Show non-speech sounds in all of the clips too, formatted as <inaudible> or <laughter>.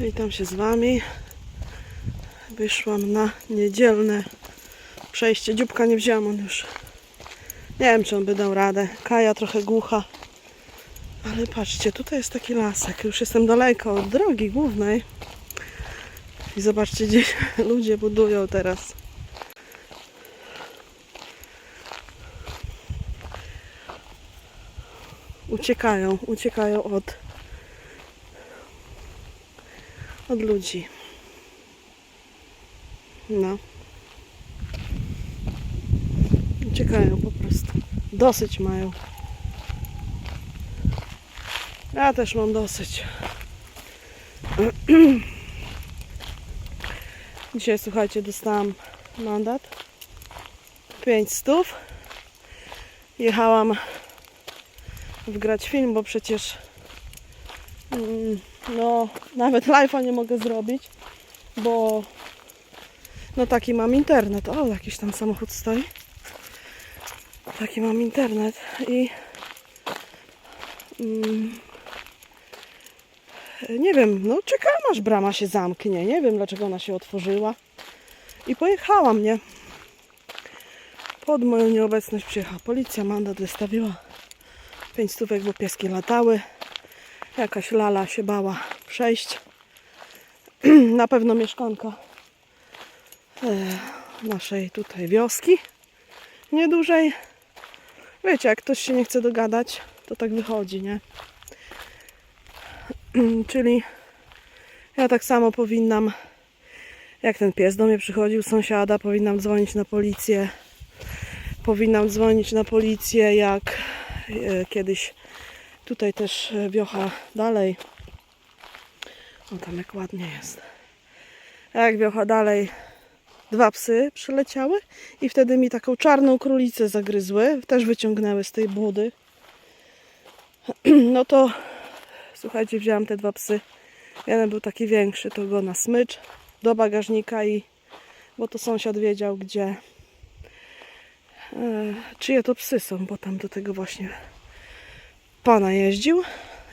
Witam się z Wami. Wyszłam na niedzielne przejście. Dzióbka nie wzięłam on już. Nie wiem, czy on by dał radę. Kaja trochę głucha. Ale patrzcie, tutaj jest taki lasek. Już jestem daleko od drogi głównej. I zobaczcie, gdzieś <laughs> ludzie budują teraz. Uciekają, uciekają od od ludzi. No. Uciekają po prostu. Dosyć mają. Ja też mam dosyć. Dzisiaj, słuchajcie, dostałam mandat. 5 stów. Jechałam wgrać film, bo przecież mm, no nawet live'a nie mogę zrobić, bo no taki mam internet. O, jakiś tam samochód stoi. Taki mam internet i mm, nie wiem, no czekałam aż brama się zamknie. Nie wiem dlaczego ona się otworzyła. I pojechałam, nie? Pod moją nieobecność przyjechała policja, mandat wystawiła. Pięć stówek, bo pieski latały. Jakaś lala się bała przejść. <clears throat> Na pewno mieszkanka e, naszej tutaj wioski. Niedużej. Wiecie, jak ktoś się nie chce dogadać, to tak wychodzi, nie? Czyli ja tak samo powinnam, jak ten pies do mnie przychodził, sąsiada, powinnam dzwonić na policję. Powinnam dzwonić na policję, jak e, kiedyś Tutaj też e, wiocha dalej. O tam jak ładnie jest. Jak wiocha dalej, dwa psy przyleciały i wtedy mi taką czarną królicę zagryzły. Też wyciągnęły z tej budy. <clears throat> No to słuchajcie, wzięłam te dwa psy. Jeden był taki większy, to go na smycz do bagażnika i bo to sąsiad wiedział, gdzie e, czyje to psy są, bo tam do tego właśnie pana jeździł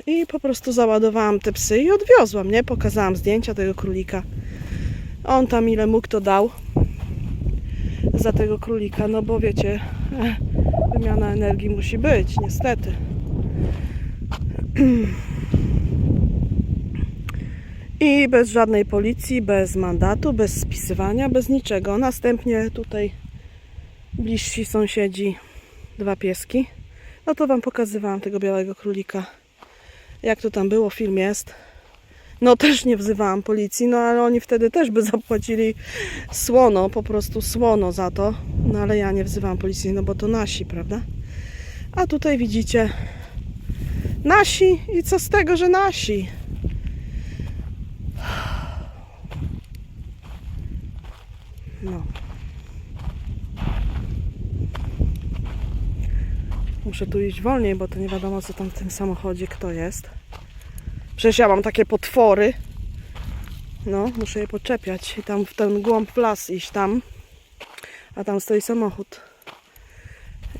i po prostu załadowałam te psy i odwiozłam, nie? Pokazałam zdjęcia tego królika. On tam ile mógł to dał za tego królika, no bo wiecie, eh, wymiana energii musi być, niestety. <clears throat> I bez żadnej policji, bez mandatu, bez spisywania, bez niczego. Następnie tutaj bliżsi sąsiedzi, dwa pieski. No to Wam pokazywałam tego białego królika. Jak to tam było, film jest. No też nie wzywałam policji, no ale oni wtedy też by zapłacili słono, po prostu słono za to. No ale ja nie wzywałam policji, no bo to nasi, prawda? A tutaj widzicie nasi i co z tego, że nasi? No. Muszę tu iść wolniej, bo to nie wiadomo co tam w tym samochodzie, kto jest. Przecież ja mam takie potwory. No, muszę je podczepiać i tam w ten głąb las iść tam. A tam stoi samochód.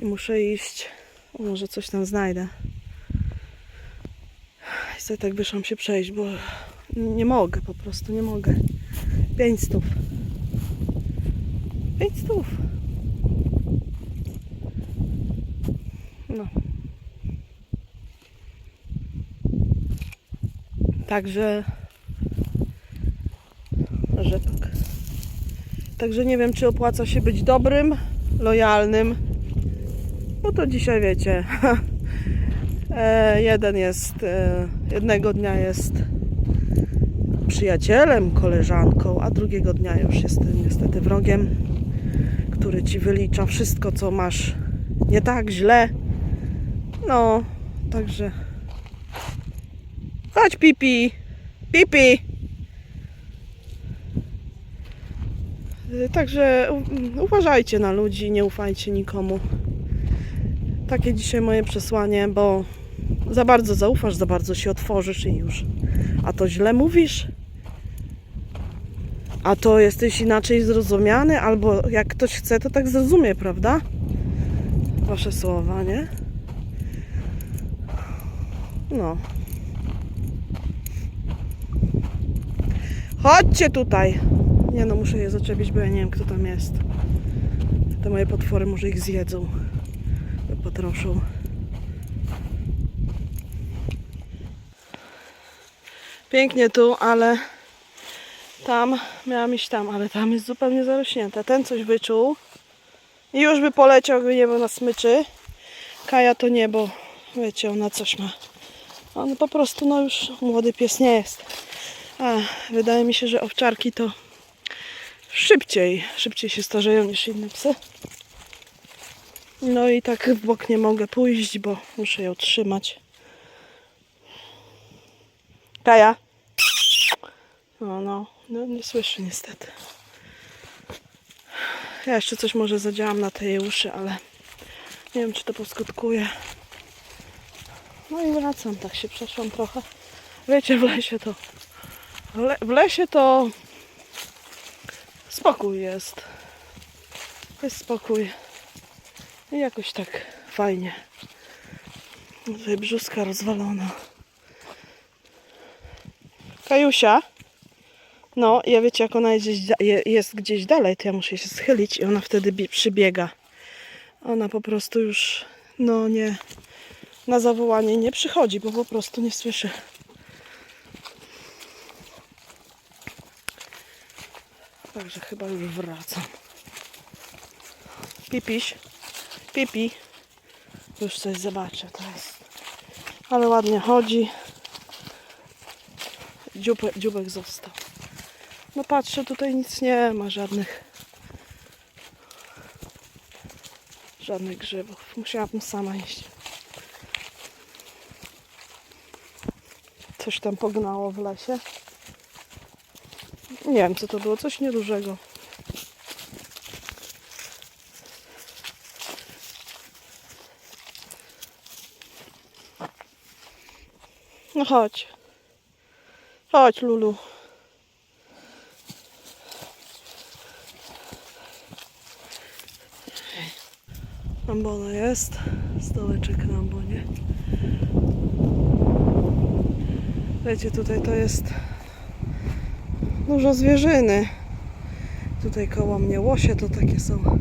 I muszę iść. O, może coś tam znajdę. I sobie tak wyszłam się przejść, bo nie mogę, po prostu nie mogę. Pięć stów. Pięć stów. No. Także rzepak. Także nie wiem, czy opłaca się być dobrym, lojalnym. Bo to dzisiaj wiecie. <laughs> e, jeden jest, e, jednego dnia jest przyjacielem, koleżanką, a drugiego dnia już jest niestety wrogiem, który ci wylicza wszystko, co masz nie tak źle. No, także. Chodź, pipi. Pipi. Y, Także uważajcie na ludzi, nie ufajcie nikomu. Takie dzisiaj moje przesłanie, bo za bardzo zaufasz, za bardzo się otworzysz i już. A to źle mówisz? A to jesteś inaczej zrozumiany, albo jak ktoś chce, to tak zrozumie, prawda? Wasze słowa, nie? No. Chodźcie tutaj. Nie no, muszę je zaczepić, bo ja nie wiem, kto tam jest. Te moje potwory może ich zjedzą. Potroszą. Pięknie tu, ale tam miałam iść tam, ale tam jest zupełnie zarośnięte. Ten coś wyczuł i już by poleciał, gdyby nie był na smyczy. Kaja to nie, bo wiecie, ona coś ma. On po prostu, no już młody pies nie jest. A wydaje mi się, że owczarki to szybciej, szybciej się starzeją niż inne psy. No i tak w bok nie mogę pójść, bo muszę ją trzymać. Kaja. No, no, no nie słyszy niestety. Ja jeszcze coś może zadziałam na te jej uszy, ale nie wiem, czy to poskutkuje. No i wracam, tak się przeszłam trochę. Wiecie, w lesie to... Le, w lesie to... Spokój jest. Jest spokój. I jakoś tak fajnie. Tutaj brzuska rozwalona. Kajusia? No, ja wiecie, jak ona jest gdzieś, jest gdzieś dalej, to ja muszę się schylić i ona wtedy bi- przybiega. Ona po prostu już, no nie, na zawołanie nie przychodzi, bo po prostu nie słyszy. Także chyba już wracam. Pipiś, pipi. Już coś zobaczę, jest. Ale ładnie chodzi. Dziubek, dziubek został. No patrzę, tutaj nic nie ma, żadnych żadnych grzybów. Musiałabym sama iść. Coś tam pognało w lesie. Nie wiem, co to było. Coś niedużego. No chodź. Chodź, Lulu. Ambona jest. Stołeczek na ambonie. Wiecie, tutaj to jest dużo zwierzyny. Tutaj koło mnie łosie to takie są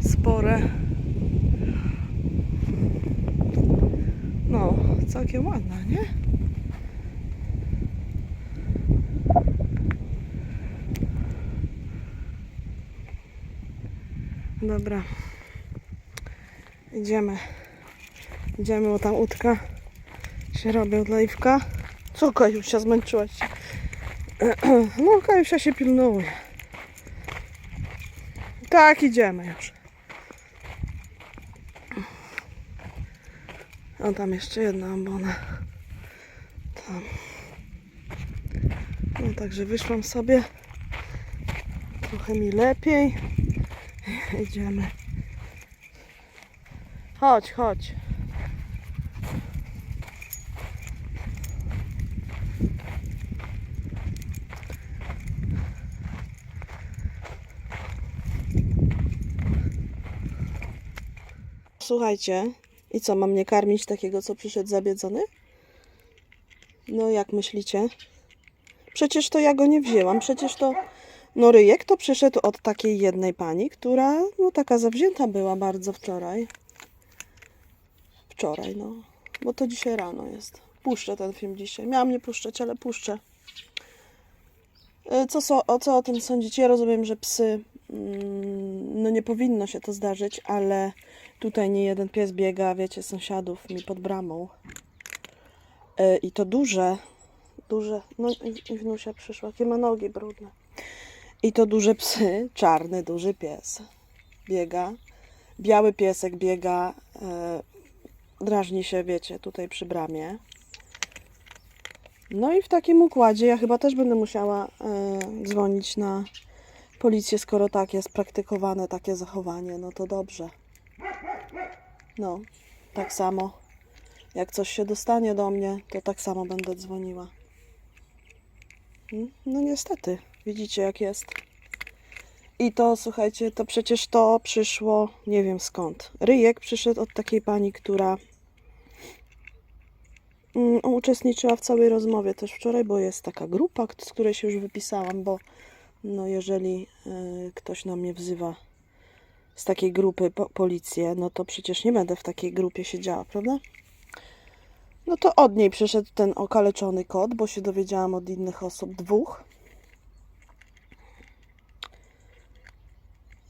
spore. No, całkiem ładna, nie? Dobra. Idziemy. Idziemy, bo tam łódka się robi odlejwka. Co Kajusia, zmęczyłaś się? <clears throat> No, Kajusia się pilnuje. Tak, idziemy już. A tam jeszcze jedna ambona. Tam. No, także wyszłam sobie. Trochę mi lepiej. <laughs> Idziemy. Chodź, chodź. Słuchajcie, i co, mam nie karmić takiego, co przyszedł zabiedzony? No, jak myślicie? Przecież to ja go nie wzięłam, przecież to... No ryjek to przyszedł od takiej jednej pani, która no taka zawzięta była bardzo wczoraj. Wczoraj, no. Bo to dzisiaj rano jest. Puszczę ten film dzisiaj. Miałam nie puszczać, ale puszczę. E, Co, so, o, co o tym sądzicie? Ja rozumiem, że psy, mm, no nie powinno się to zdarzyć, ale tutaj nie jeden pies biega, wiecie, sąsiadów mi pod bramą. E, I to duże, duże, no i- wnusia przyszła, jakie ma nogi brudne. I to duże psy, czarny, duży pies biega. Biały piesek biega, e, drażni się, wiecie, tutaj przy bramie. No i w takim układzie ja chyba też będę musiała e, dzwonić na policję, skoro tak jest praktykowane takie zachowanie, no to dobrze. No, tak samo. Jak coś się dostanie do mnie, to tak samo będę dzwoniła. Mm, No niestety, widzicie jak jest. I to, słuchajcie, to przecież to przyszło, nie wiem skąd. Ryjek przyszedł od takiej pani, która mm, uczestniczyła w całej rozmowie też wczoraj, bo jest taka grupa, z której się już wypisałam, bo no jeżeli y, ktoś na mnie wzywa z takiej grupy po, policję, no to przecież nie będę w takiej grupie siedziała, prawda? No to od niej przyszedł ten okaleczony kot, bo się dowiedziałam od innych osób, dwóch.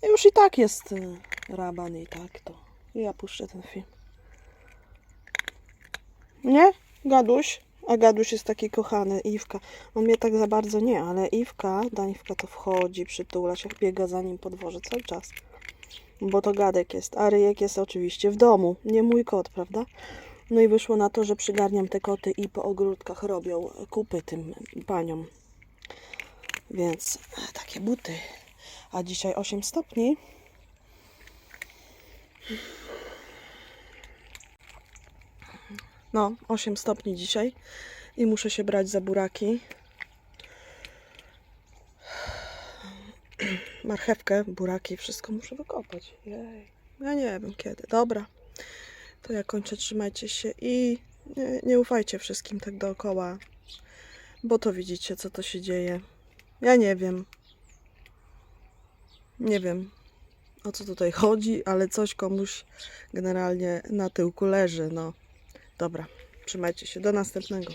Już i tak jest y, raban i tak to. Ja puszczę ten film. Nie? Gaduś? A Gaduś jest taki kochany. Iwka. On mnie tak za bardzo nie, ale Iwka, Daniwka to wchodzi, przytula się, biega za nim po dworze cały czas. Bo to gadek jest. A ryjek jest oczywiście w domu. Nie mój kot, prawda? No i wyszło na to, że przygarniam te koty i po ogródkach robią kupy tym paniom. Więc e, takie buty. A dzisiaj 8 stopni. No, 8 stopni dzisiaj i muszę się brać za buraki. Marchewkę, buraki, wszystko muszę wykopać. Jej. Ja nie wiem kiedy. Dobra. To ja kończę, trzymajcie się i nie, nie ufajcie wszystkim tak dookoła, bo to widzicie, co to się dzieje. Ja nie wiem. Nie wiem, o co tutaj chodzi, ale coś komuś generalnie na tyłku leży, no. Dobra, trzymajcie się, do następnego.